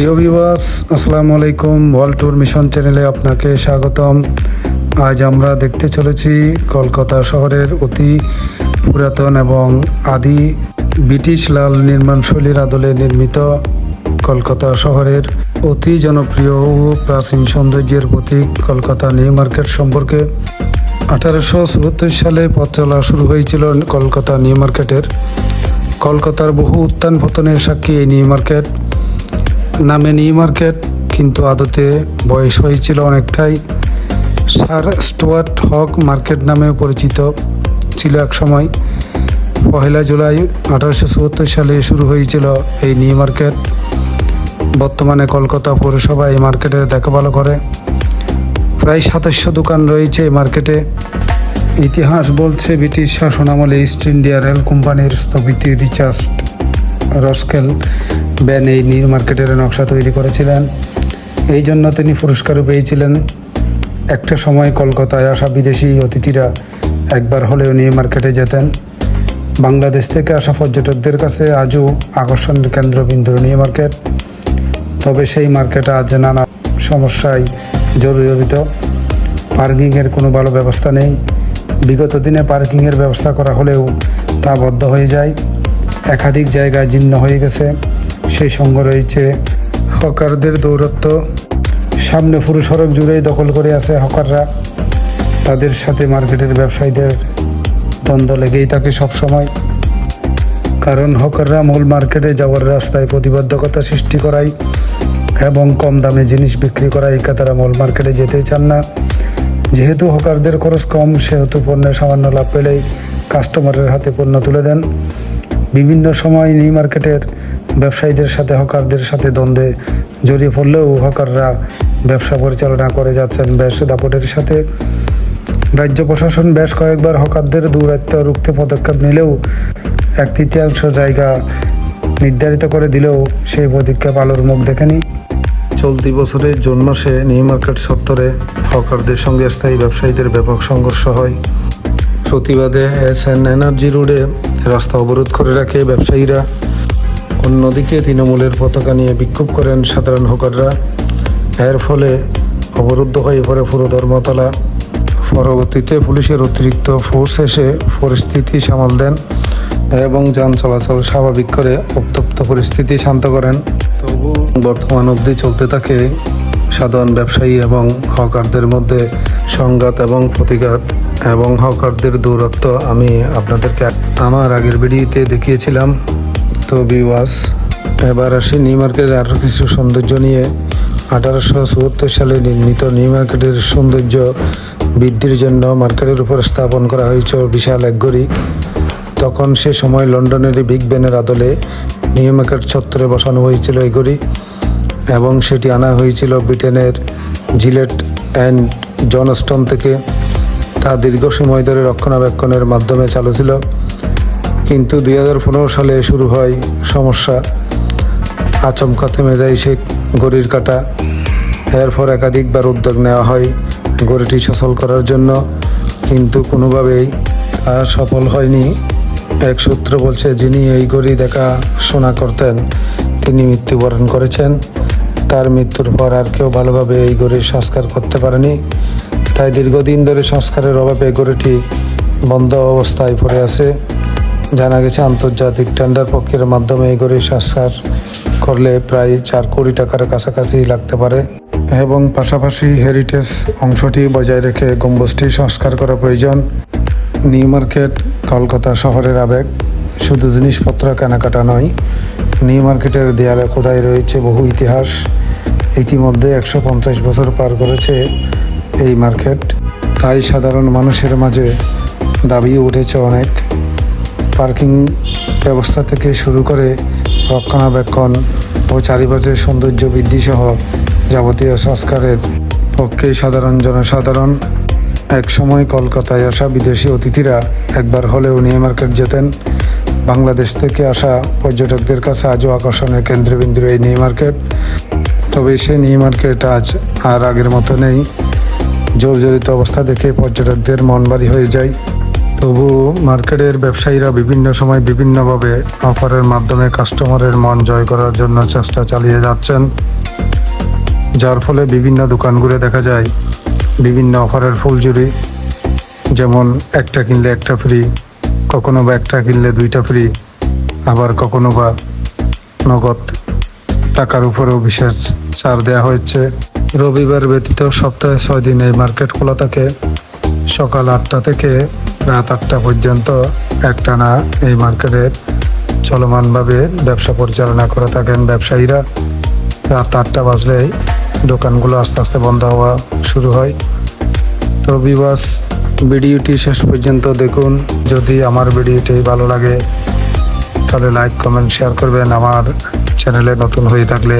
প্রিয় বিবাস আসসালামু আলাইকুম। ওয়ার্ল্ড ট্যুর মিশন চ্যানেলে আপনাকে স্বাগতম। আজ আমরা দেখতে চলেছি কলকাতা শহরের অতি পুরাতন এবং আদি ব্রিটিশ লাল নির্মাণশৈলীর আদলে নির্মিত কলকাতা শহরের অতি জনপ্রিয় ও প্রাচীন সৌন্দর্যের প্রতীক কলকাতা নিউ মার্কেট সম্পর্কে। আঠারোশো চুয়াত্তর সালে পথ চলা শুরু হয়েছিল কলকাতা নিউ মার্কেটের। কলকাতার বহু উত্থান পতনের সাক্ষী এই নিউ মার্কেট। নামে নিউ মার্কেট, কিন্তু আদতে বয়স হয়েছিল অনেকটাই। সার স্টুয়ার্ট হক মার্কেট নামেও পরিচিত ছিল এক সময় পহেলা জুলাই আঠারোশো চুয়াত্তর সালে শুরু হয়েছিল এই নিউ মার্কেট। বর্তমানে কলকাতা পৌরসভা এই মার্কেটের দেখাভালো করে। প্রায় সাতাশশো দোকান রয়েছে এই মার্কেটে। ইতিহাস বলছে ব্রিটিশ শাসনামলে ইস্ট ইন্ডিয়া রেল কোম্পানির স্থগিত রিচার্ড রস্কেল ব্যান এই নিউ মার্কেটের নকশা তৈরি করেছিলেন। এই জন্য তিনি পুরস্কারও পেয়েছিলেন। একটা সময় কলকাতায় আসা বিদেশি অতিথিরা একবার হলেও নিউ মার্কেটে যেতেন। বাংলাদেশ থেকে আসা পর্যটকদের কাছে আজও আকর্ষণের কেন্দ্রবিন্দু নিউ মার্কেট। তবে সেই মার্কেট আজ নানা সমস্যায় জর্জরিত। পার্কিংয়ের কোনো ভালো ব্যবস্থা নেই। বিগত দিনে পার্কিংয়ের ব্যবস্থা করা হলেও তা বদ্ধ হয়ে যায়। একাধিক জায়গায় জীর্ণ হয়ে গেছে। সেই সঙ্গে রয়েছে হকারদের দৌরত্ব। সামনে পুরো সড়ক জুড়েই দখল করে আছে হকাররা। তাদের সাথে মার্কেটের ব্যবসায়ীদের দ্বন্দ্ব লেগেই থাকে সবসময়। কারণ হকাররা মূল মার্কেটে যাওয়ার রাস্তায় প্রতিবদ্ধকতা সৃষ্টি করায় এবং কম দামে জিনিস বিক্রি করা করায় তারা মূল মার্কেটে যেতে চান না। যেহেতু হকারদের খরচ কম, সেহেতু পণ্যের সামান্য লাভ পেলেই কাস্টমারের হাতে পণ্য তুলে দেন। বিভিন্ন সময় নিউ মার্কেটের ব্যবসায়ীদের সাথে হকারদের সাথে দ্বন্দ্বে জড়িয়ে পড়লেও হকাররা ব্যবসা পরিচালনা করে যাচ্ছেন বেশ দাপটের সাথে। রাজ্য প্রশাসন বেশ কয়েকবার হকারদের দৌরাত্ম্য রুখতে পদক্ষেপ নিলেও এক তৃতীয়াংশ জায়গা নির্ধারিত করে দিলেও সেই পদক্ষেপ আলোর মুখ দেখেনি। চলতি বছরের জুন মাসে নিউ মার্কেট সত্তরে হকারদের সঙ্গে স্থায়ী ব্যবসায়ীদের ব্যাপক সংঘর্ষ হয়। প্রতিবাদে এস এন এনার্জি রোডে রাস্তা অবরোধ করে রাখে ব্যবসায়ীরা। অন্যদিকে তৃণমূলের পতাকা নিয়ে বিক্ষোভ করেন সাধারণ হকাররা। এর ফলে অবরুদ্ধ হয়ে পড়ে পুরো ধর্মতলা। পরবর্তীতে পুলিশের অতিরিক্ত ফোর্স এসে পরিস্থিতি সামাল দেন এবং যান চলাচল স্বাভাবিক করে উত্তপ্ত পরিস্থিতি শান্ত করেন। তবু বর্তমান অবধি চলতে থাকে সাধারণ ব্যবসায়ী এবং হকারদের মধ্যে সংঘাত এবং প্রতিঘাত। এবং হকারদের দূরত্ব আমি আপনাদেরকে আমার আগের ভিডিওতে দেখিয়েছিলাম। তো বিওয়াস এবার আসি নিউ মার্কেটের আরও কিছু সৌন্দর্য নিয়ে। আঠারোশো চুয়াত্তর সালে নির্মিত নিউ মার্কেটের সৌন্দর্য বৃদ্ধির জন্য মার্কেটের উপর স্থাপন করা হয়েছে বিশাল এক গড়ি। তখন সে সময় লন্ডনের বিগ ব্যানের আদলে নিউ মার্কেট চত্বরে বসানো হয়েছিল এই গড়ি এবং সেটি আনা হয়েছিল ব্রিটেনের জিলেট অ্যান্ড জনস্টন থেকে। তা দীর্ঘ সময় ধরে রক্ষণাবেক্ষণের মাধ্যমে চালু ছিল। কিন্তু দুই হাজার পনেরো সালে শুরু হয় সমস্যা। আচমকা থেমে যায় সে গড়ির কাটা। এরপর একাধিকবার উদ্যোগ নেওয়া হয় গড়িটি সচল করার জন্য। কিন্তু কোনোভাবেই আর সফল হয়নি। এক সূত্র বলছে, যিনি এই গড়ি দেখাশোনা করতেন, তিনি মৃত্যুবরণ করেছেন। তার মৃত্যুর পর আর কেউ ভালোভাবে এই গড়ির সংস্কার করতে পারেনি। তাই দীর্ঘদিন ধরে সংস্কারের অভাবে গড়িটি বন্ধ অবস্থায় পড়ে আছে। জানা গেছে, আন্তর্জাতিক টেন্ডার প্রক্রিয়ার মাধ্যমে এই গড়ি সংস্কার করলে প্রায় চার কোটি টাকার কাছাকাছি লাগতে পারে এবং পাশাপাশি হেরিটেজ অংশটি বজায় রেখে গম্বুজটি সংস্কার করা প্রয়োজন। নিউ মার্কেট, কলকাতা শহরের আবেগ, শুধু জিনিসপত্র কেনাকাটা নয়, নিউ মার্কেটের দেয়ালে খোদাই রয়েছে বহু ইতিহাস। ইতিমধ্যে একশো পঞ্চাশ বছর পার করেছে এই মার্কেট। তাই সাধারণ মানুষের মাঝে দাবিও উঠেছে অনেক। পার্কিং ব্যবস্থা থেকে শুরু করে রক্ষণাবেক্ষণ ও চারিপাশের সৌন্দর্য বৃদ্ধি সহ যাবতীয় সংস্কারের পক্ষে সাধারণ জনসাধারণ এক সময় কলকাতায় আসা বিদেশি অতিথিরা একবার হলেও নিউ মার্কেট যেতেন। বাংলাদেশ থেকে আসা পর্যটকদের কাছে আজও আকর্ষণের কেন্দ্রবিন্দু এই নিউ মার্কেট। তবে সেই নিউ মার্কেট আজ আর আগের মতো নেই। জর্জরিত অবস্থা দেখে পর্যটকদের মন হয়ে যায়। তবু মার্কেটের ব্যবসায়ীরা বিভিন্ন সময় বিভিন্নভাবে অফারের মাধ্যমে কাস্টমারের মন জয় করার জন্য চেষ্টা চালিয়ে যাচ্ছেন। যার ফলে বিভিন্ন দোকান ঘুরে দেখা যায়, বিভিন্ন অফারের ফুলঝুরি, যেমন একটা কিনলে একটা ফ্রি, কখনো বা একটা কিনলে দুইটা ফ্রি, আবার কখনো বা নগদ টাকার উপরেও বিশেষ ছাড় দেওয়া হয়েছে। রবিবার ব্যতীত সপ্তাহে ছয় দিন এই মার্কেট খোলা থাকে। সকাল আটটা থেকে রাত আটটা পর্যন্ত একটানা এই মার্কেটের চলমানভাবে ব্যবসা পরিচালনা করে থাকেন ব্যবসায়ীরা। রাত আটটা বাজলেই দোকানগুলো আস্তে আস্তে বন্ধ হওয়া শুরু হয়। তো বিবাস ভিডিওটি শেষ পর্যন্ত দেখুন। যদি আমার ভিডিওটি ভালো লাগে, তাহলে লাইক কমেন্ট শেয়ার করবেন। আমার চ্যানেলে নতুন হয়ে থাকলে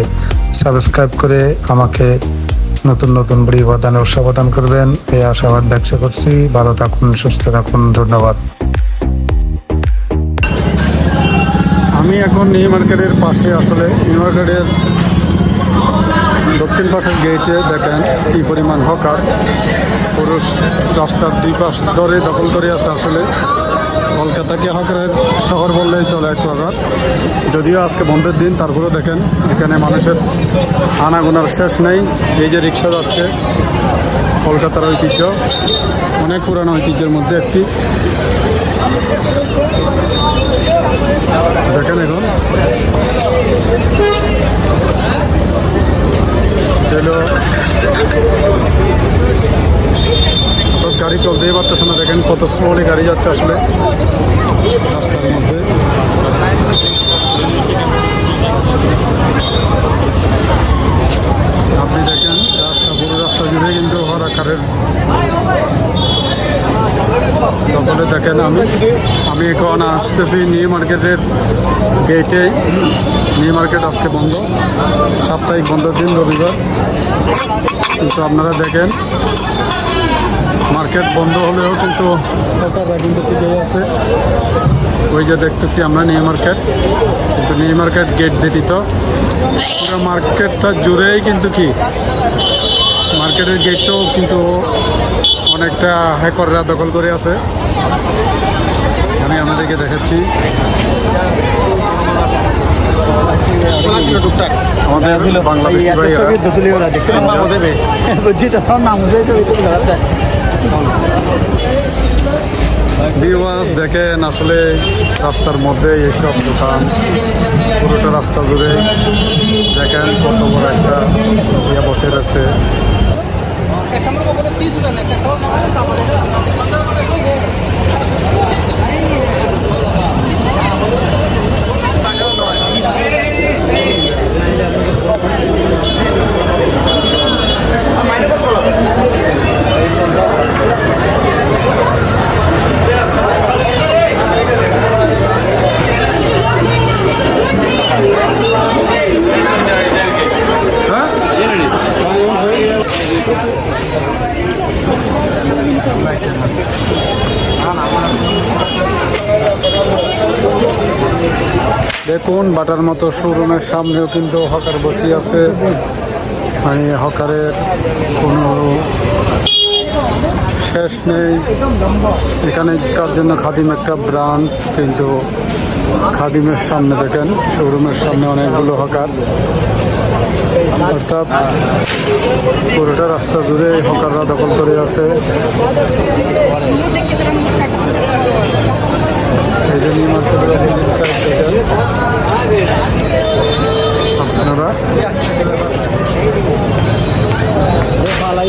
সাবস্ক্রাইব করে আমাকে নতুন নতুন ভিডিও প্রদানে উৎসাহ প্রদান করবেন। এই আশাবাদ ব্যক্ত করছি। ভালো থাকুন, সুস্থ থাকুন। ধন্যবাদ। আমি এখন নিউ মার্কেটের পাশে আসলে, নিউ মার্কেটের দক্ষিণ পাশের গেটে দেখেন কি পরিমাণ হকার। পুরুষ রাস্তার দুই পাশ ধরে দখল করে আছে আসলে। কলকাতাকে হকারের শহর বললেই চলে এক প্রকার যদিও আজকে বন্ধের দিন, তারপরেও দেখেন, এখানে মানুষের আনাগোনার শেষ নেই। এই যে রিক্সা যাচ্ছে, কলকাতার ঐতিহ্য, অনেক পুরানো ঐতিহ্যের মধ্যে একটি। দেখেন এখন হলো তো গাড়ি চলতেই পারতেছে না দেখেন কত স্লোলি গাড়ি যাচ্ছে আসলে। রাস্তার মধ্যে। আপনি দেখেন, রাস্তা পুরো রাস্তা জুড়ে কিন্তু হর আকারের। তারপরে দেখেন আমি আমি এখন আসতেছি নিউ মার্কেটের গেটে নিউ মার্কেট আজকে বন্ধ। সাপ্তাহিক বন্ধ দিন রবিবার। কিন্তু আপনারা দেখেন মার্কেট বন্ধ হলেও কিন্তু ক্রেতারা কিন্তু টিকে আছে। ওই যে দেখতেছি আমরা নিউ মার্কেট। কিন্তু নিউ মার্কেট গেট ব্যতীত পুরো মার্কেটটা জুড়েই কিন্তু কি? মার্কেটের গেটটাও কিন্তু অনেকটা হ্যাকররা দখল করে আছে। আমি আপনাদেরকে দেখাচ্ছি। আমাদের বাংলাদেশি ভাইয়েরা। ভিউয়ার্স, দেখেন, আসলে রাস্তার মধ্যে এইসব দোকান, পুরোটা রাস্তা জুড়ে। দেখেন কত বড় একটা ইয়ে বসে রাখছে হ্যাঁ দেখুন বাটার মতো শোরুমের সামনেও কিন্তু হকার বসে আছে। মানে হকারের কোনো শেষ নেই। এখানে কার জন্য খাদিম একটা ব্র্যান্ড, কিন্তু খাদিমের সামনে দেখেন, শোরুমের সামনে অনেকগুলো হকার। অর্থাৎ পুরোটা রাস্তা জুড়ে হকাররা দখল করে আছে। এই জন্য আপনারা? ভালাই